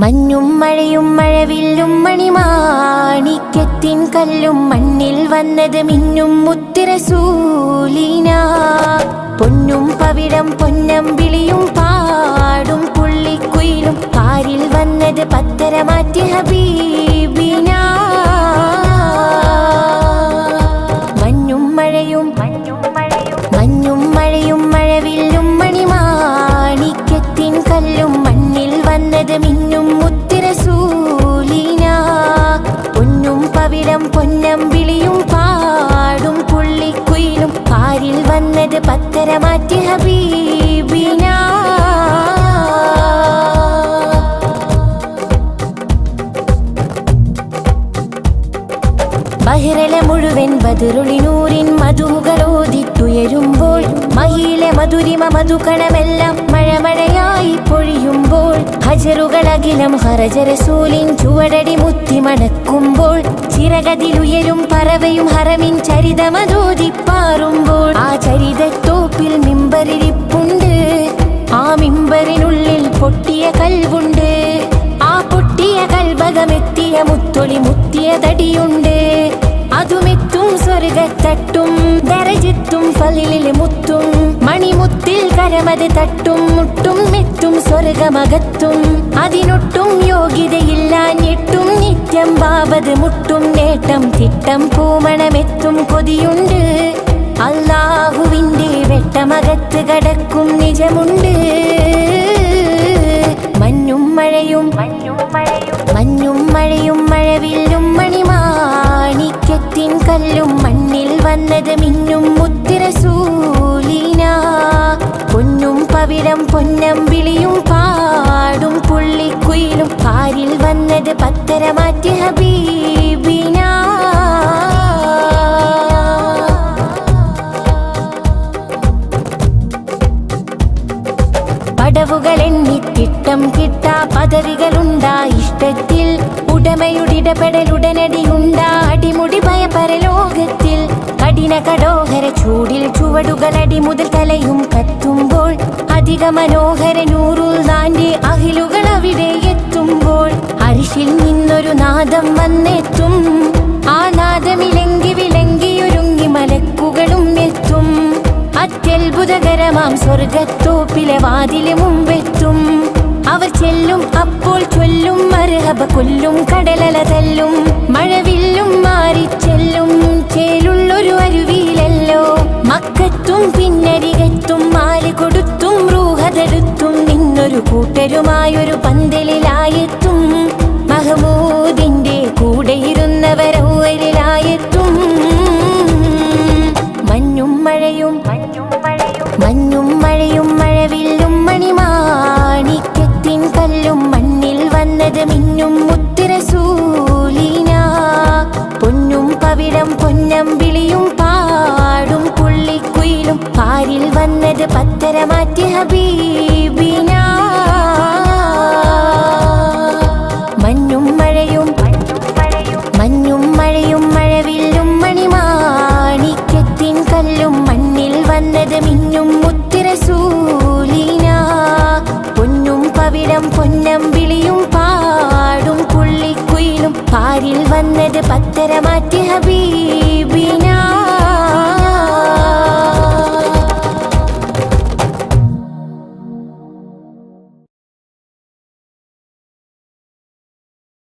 മഞ്ഞും മഴയും മഴവില്ലും മണിമാണിക്യത്തിൻ കല്ലും മണ്ണിൽ വന്നത് മിന്നും മുത്തിരസൂലിന പൊന്നും പവിടം പൊന്നം വിളിയും പാടും പുള്ളിക്കുയിലും പാരിൽ വന്നത് പത്തര മാറ്റി ഹബീബിന. മാറ്റി ഹബീബിന. ബഹിരല മുഴുവൻ ബതിറുളിനൂരിൻ മധുകളോദിത്തുയരുമ്പോൾ മഹിയിലെ മധുരിമ മധുക്കണമെല്ലാം മഴമഴയായി പൊഴിയുമ്പോൾ ഹജറുകളകിലം ഹറജരസൂലിൻ ചുവടടി മുത്തി മണക്കുമ്പോൾ ചിറകതിലുയരും പറവയും ഹറമിൻ ചരിതമതോദിപ്പാറുമ്പോൾ കൽഭകമെത്തിയ മുത്തൊളി മുത്തിയ തടിയുണ്ട്. അതുമെത്തും സ്വർഗത്തട്ടും ദരജിത്തും ഫലിലെ മുത്തും. മണിമുത്തിൽ കരമത് തട്ടും മുട്ടും മെത്തും സ്വർഗമകത്തും. അതിനൊട്ടും യോഗ്യതയില്ല ഞെട്ടും നിത്യം ബാബത് മുട്ടും നേട്ടം തിട്ടം പൂമണമെത്തും കൊതിയുണ്ട്. അള്ളാഹുവിന്റെ പൊന്നും പൊന്നം വിളിയും പാടും. പുള്ളിക്കുയിലും പാരിൽ വന്നത് പത്തര മാറ്റി ഹബീബിന. പടവുകൾ എണ്ണിത്തിട്ടം കിട്ടാ പദവികളുണ്ടാ. ഇഷ്ടത്തിൽ ഉടമയുടിടപെടലുടനടിയുണ്ടാ കഠിന കടോഹര ചൂടിൽ ചുവടുകൾ അടിമുതൽ തലയും കത്തുമ്പോൾ അധിക മനോഹര നൂറുൽ നാന്റെ അഹിലുകൾ അവിടെ എത്തുമ്പോൾ അരിശിൽ നിന്നൊരു നാദം വന്നെത്തും. ആ നാദമിലെങ്കി വിലങ്കിയൊരുങ്ങി മലക്കുകളും എത്തും. അത്യത്ഭുതകരമാം സ്വർഗത്തോപ്പിലെ വാതിൽ മുമ്പെത്തും. അവർ ചെല്ലും അപ്പോൾ ചൊല്ലും മരഹബ കൊല്ലും കടലല തല്ലും. മക്കത്തും പിന്നരികത്തും മാൽ കൊടുത്തും റൂഹതെടുത്തും നിന്നൊരു കൂട്ടരുമായൊരു പന്തലിലായെത്തും. മഹമൂദിന്റെ കൂടെയിരുന്നവരൗവരിലായെത്തും മഞ്ഞും മഴയും മഞ്ഞും മഴയും മഴവില്ലും മണിമാണിക്യത്തിൻ കല്ലും മണ്ണിൽ വന്നത് മിന്നും മുത്തിരസൂലിന. പൊന്നും പവിടം പൊന്നം പുള്ളിക്കുയിലും പാരിൽ വന്നത് പത്തര മാറ്റി ഹബീബിന. മഞ്ഞും മഴയും മഞ്ഞും മഴയും മഴവില്ലും മണിമാണിക്കത്തിൻ കല്ലും മണ്ണിൽ വന്നത് മിന്നും മുത്തിരസൂലിന പൊന്നും പവിഴം വിളിയും പാടും പുള്ളിക്കുയിലും പാരിൽ വന്നത് പത്തര മാറ്റി ഹബീബ്